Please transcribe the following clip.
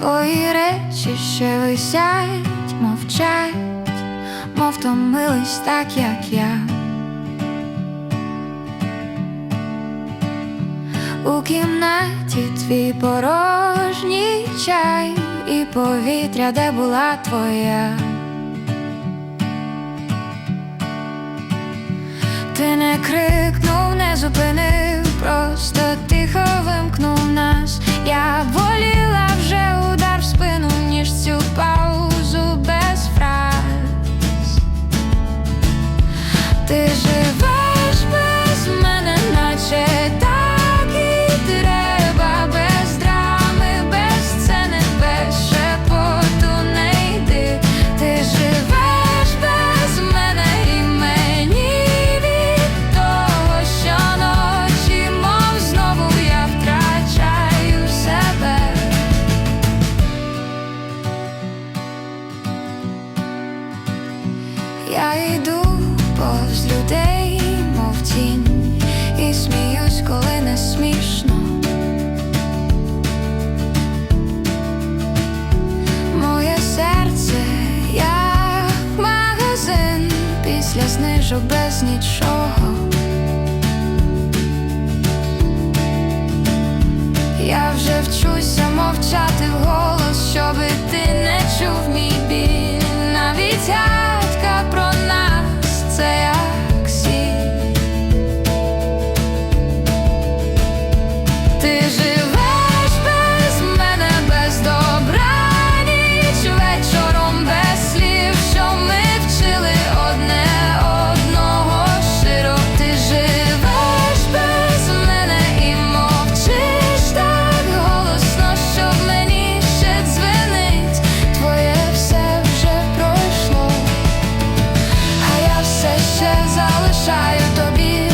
Твої речі ще висять, мовчать, мов томились так, як я. У кімнаті твій порожній чай і повітря, де була твоя. Ти не крикнув, не зупинив, Ти живеш без мене, наче так і треба, без драми, без сцени, без шепоту. Ти живеш без мене і мені від того, щоночі, мов знову я себе. Я йду повз людей, мов тінь, і сміюсь, коли не смішно. Моє серце як магазин після знижок без нічого. Я вже вчуся мовчати вголос, щоби ти не чув мій біль. Навіть гадка ще залишаю тобі